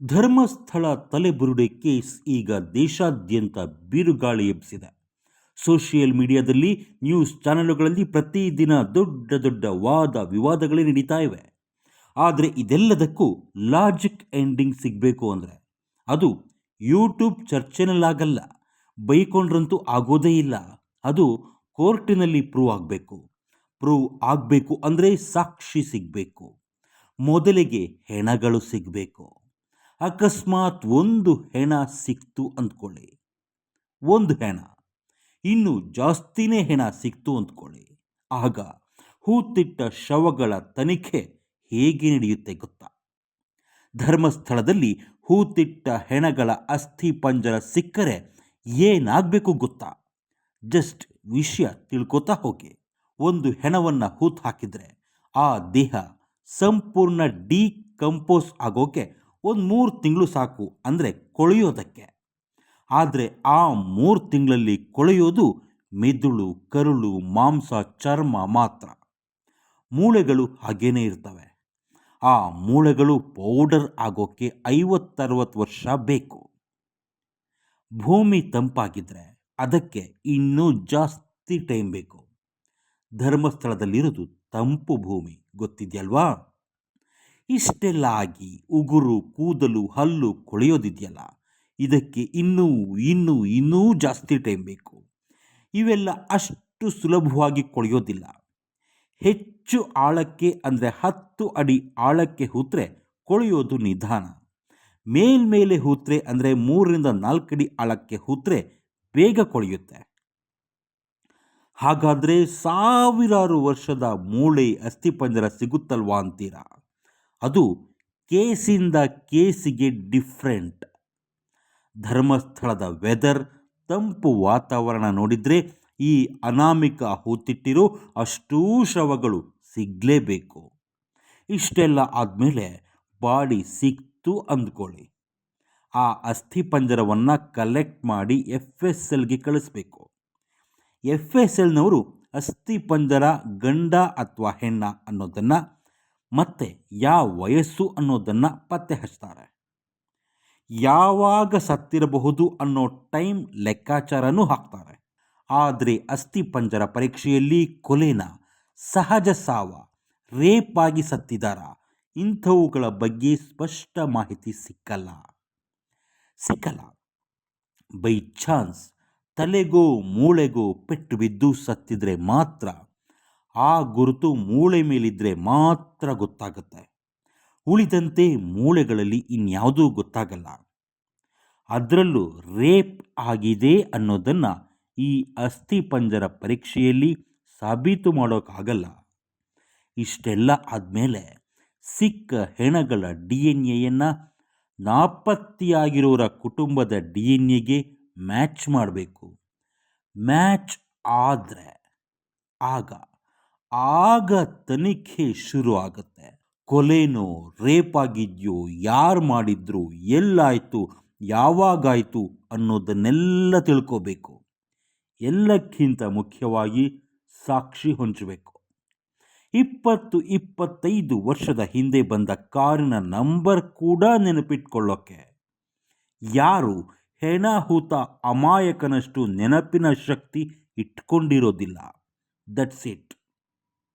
Dharmasthala ತಲೆಬುರುಡೆ case ಈಗ ದೇಶಾದ್ಯಂತ ಬಿರುಗಾಳಿ ಎಬ್ಬಿಸಿದೆ. ಸೋಷಿಯಲ್ ಮೀಡಿಯಾದಲ್ಲಿ ನ್ಯೂಸ್ ಚಾನೆಲ್ಗಳಲ್ಲಿ ಪ್ರತಿದಿನ ದೊಡ್ಡ ದೊಡ್ಡ ವಾದ ವಿವಾದಗಳೇ ನಡೀತಾ ಇವೆ. ಆದರೆ ಇದೆಲ್ಲದಕ್ಕೂ ಲಾಜಿಕ್ ಎಂಡಿಂಗ್ ಸಿಗಬೇಕು ಅಂದರೆ ಅದು ಯೂಟ್ಯೂಬ್ ಚರ್ಚೆನಲ್ಲಾಗಲ್ಲ, ಬೈಕೊಂಡ್ರಂತೂ ಆಗೋದೇ ಇಲ್ಲ. ಅದು ಕೋರ್ಟಿನಲ್ಲಿ ಪ್ರೂವ್ ಆಗಬೇಕು. ಪ್ರೂವ್ ಆಗಬೇಕು ಅಂದರೆ ಸಾಕ್ಷಿ ಸಿಗಬೇಕು. ಮೊದಲಿಗೆ ಹೆಣಗಳು ಸಿಗಬೇಕು. ಅಕಸ್ಮಾತ್ ಒಂದು ಹೆಣ ಸಿಕ್ತು ಅಂದ್ಕೊಳ್ಳಿ. ಒಂದು ಹೆಣ. ಇನ್ನು ಜಾಸ್ತಿನೇ ಹೆಣ ಸಿಕ್ತು ಅಂದ್ಕೊಳ್ಳಿ. ಆಗ ಹೂತಿಟ್ಟ ಶವಗಳ ತನಿಖೆ ಹೇಗೆ ನಡೆಯುತ್ತೆ ಗೊತ್ತಾ? ಧರ್ಮಸ್ಥಳದಲ್ಲಿ ಹೂತಿಟ್ಟ ಹೆಣಗಳ ಅಸ್ಥಿ ಪಂಜರ ಸಿಕ್ಕರೆ ಏನಾಗಬೇಕು ಗೊತ್ತಾ? ಜಸ್ಟ್ ವಿಷಯ ತಿಳ್ಕೊತಾ ಹೋಗಿ. ಒಂದು ಹೆಣವನ್ನು ಹೂತು ಹಾಕಿದರೆ ಆ ದೇಹ ಸಂಪೂರ್ಣ ಡಿಕಂಪೋಸ್ ಆಗೋಕೆ ಒಂದು ಮೂರು ತಿಂಗಳು ಸಾಕು ಅಂದರೆ ಕೊಳೆಯೋದಕ್ಕೆ. ಆದರೆ ಆ ಮೂರು ತಿಂಗಳಲ್ಲಿ ಕೊಳೆಯೋದು ಮೆದುಳು, ಕರುಳು, ಮಾಂಸ, ಚರ್ಮ ಮಾತ್ರ. ಮೂಳೆಗಳು ಹಾಗೇನೇ ಇರ್ತವೆ. ಆ ಮೂಳೆಗಳು ಪೌಡರ್ ಆಗೋಕ್ಕೆ ಐವತ್ತರವತ್ತು ವರ್ಷ ಬೇಕು. ಭೂಮಿ ತಂಪಾಗಿದ್ದರೆ ಅದಕ್ಕೆ ಇನ್ನೂ ಜಾಸ್ತಿ ಟೈಮ್ ಬೇಕು. ಧರ್ಮಸ್ಥಳದಲ್ಲಿರೋದು ತಂಪು ಭೂಮಿ, ಗೊತ್ತಿದೆಯಲ್ವಾ? ಇಷ್ಟೆಲ್ಲ ಆಗಿ ಉಗುರು, ಕೂದಲು, ಹಲ್ಲು ಕೊಳೆಯೋದಿದೆಯಲ್ಲ, ಇದಕ್ಕೆ ಇನ್ನೂ ಇನ್ನೂ ಇನ್ನೂ ಜಾಸ್ತಿ ಟೈಮ್ ಬೇಕು. ಇವೆಲ್ಲ ಅಷ್ಟು ಸುಲಭವಾಗಿ ಕೊಳೆಯೋದಿಲ್ಲ. ಹೆಚ್ಚು ಆಳಕ್ಕೆ ಅಂದರೆ ಹತ್ತು ಅಡಿ ಆಳಕ್ಕೆ ಹೂತ್ರೆ ಕೊಳೆಯೋದು ನಿಧಾನ. ಮೇಲ್ಮೇಲೆ ಹೂತ್ರೆ ಅಂದರೆ ಮೂರರಿಂದ ನಾಲ್ಕು ಅಡಿ ಆಳಕ್ಕೆ ಹೂತ್ರೆ ಬೇಗ ಕೊಳೆಯುತ್ತೆ. ಹಾಗಾದರೆ ಸಾವಿರಾರು ವರ್ಷದ ಮೂಳೆ ಅಸ್ಥಿಪಂಜರ ಸಿಗುತ್ತಲ್ವಾ ಅಂತೀರಾ? ಅದು ಕೇಸಿಂದ ಕೇಸಿಗೆ ಡಿಫ್ರೆಂಟ್ ಧರ್ಮಸ್ಥಳದ ವೆದರ್ ತಂಪು ವಾತಾವರಣ ನೋಡಿದರೆ ಈ ಅನಾಮಿಕ ಹೂತಿಟ್ಟಿರೋ ಅಷ್ಟೂ ಶವಗಳು ಸಿಗಲೇಬೇಕು. ಇಷ್ಟೆಲ್ಲ ಆದಮೇಲೆ ಬಾಡಿ ಸಿಕ್ತು ಅಂದ್ಕೊಳ್ಳಿ. ಆ ಅಸ್ಥಿಪಂಜರವನ್ನು ಕಲೆಕ್ಟ್ ಮಾಡಿ ಎಫ್ ಎಸ್ ಎಲ್ಗೆ ಕಳಿಸ್ಬೇಕು. ಎಫ್ ಎಸ್ ಎಲ್ನವರು ಅಸ್ಥಿಪಂಜರ ಗಂಡ ಅಥವಾ ಹೆಣ್ಣ ಅನ್ನೋದನ್ನು ಮತ್ತು ಯಾವ ವಯಸ್ಸು ಅನ್ನೋದನ್ನು ಪತ್ತೆ ಹಚ್ತಾರೆ ಯಾವಾಗ ಸತ್ತಿರಬಹುದು ಅನ್ನೋ ಟೈಮ್ ಲೆಕ್ಕಾಚಾರನೂ ಹಾಕ್ತಾರೆ. ಆದರೆ ಅಸ್ಥಿಪಂಜರ ಪರೀಕ್ಷೆಯಲ್ಲಿ ಕೊಲೆನ ಸಹಜ ಸಾವ, ರೇಪ್ ಆಗಿ ಸತ್ತಿದಾರ ಇಂಥವುಗಳ ಬಗ್ಗೆ ಸ್ಪಷ್ಟ ಮಾಹಿತಿ ಸಿಕ್ಕಲ್ಲ. ಸಿಕ್ಕಲ್ಲ. ಬೈ ಚಾನ್ಸ್ ತಲೆಗೋ, ಮೂಳೆಗೋ ಪೆಟ್ಟು ಬಿದ್ದು ಸತ್ತಿದ್ರೆ ಮಾತ್ರ ಆ ಗುರುತು ಮೂಳೆ ಮೇಲಿದ್ದರೆ ಮಾತ್ರ ಗೊತ್ತಾಗುತ್ತೆ. ಉಳಿದಂತೆ ಮೂಳೆಗಳಲ್ಲಿ ಇನ್ಯಾವುದೂ ಗೊತ್ತಾಗಲ್ಲ. ಅದರಲ್ಲೂ ರೇಪ್ ಆಗಿದೆ ಅನ್ನೋದನ್ನು ಈ ಅಸ್ಥಿಪಂಜರ ಪರೀಕ್ಷೆಯಲ್ಲಿ ಸಾಬೀತು ಮಾಡೋಕ್ಕಾಗಲ್ಲ. ಇಷ್ಟೆಲ್ಲ ಆದಮೇಲೆ ಸಿಕ್ಕ ಹೆಣಗಳ ಡಿ ಎನ್ ಎಯನ್ನು ನಾಪತ್ತೆಯಾಗಿರೋರ ಕುಟುಂಬದ ಡಿ ಎನ್ ಎಗೆ ಮ್ಯಾಚ್ ಮಾಡಬೇಕು. ಮ್ಯಾಚ್ ಆದರೆ ಆಗ ಆಗ ತನಿಖೆ ಶುರು ಆಗುತ್ತೆ ಕೊಲೆನೋ ರೇಪ್ ಆಗಿದೆಯೋ ಯಾರು ಮಾಡಿದ್ರು, ಎಲ್ಲಾಯಿತು, ಯಾವಾಗಾಯಿತು ಅನ್ನೋದನ್ನೆಲ್ಲ ತಿಳ್ಕೋಬೇಕು. ಎಲ್ಲಕ್ಕಿಂತ ಮುಖ್ಯವಾಗಿ ಸಾಕ್ಷಿ ಹೊಂಚಬೇಕು. ಇಪ್ಪತ್ತು ಇಪ್ಪತ್ತೈದು ವರ್ಷದ ಹಿಂದೆ ಬಂದ ಕಾರಿನ ನಂಬರ್ ಕೂಡ ನೆನಪಿಟ್ಕೊಳ್ಳೋಕ್ಕೆ ಯಾರು ಹೆಣಹೂತ ಅಮಾಯಕನಷ್ಟು ನೆನಪಿನ ಶಕ್ತಿ ಇಟ್ಕೊಂಡಿರೋದಿಲ್ಲ. That's it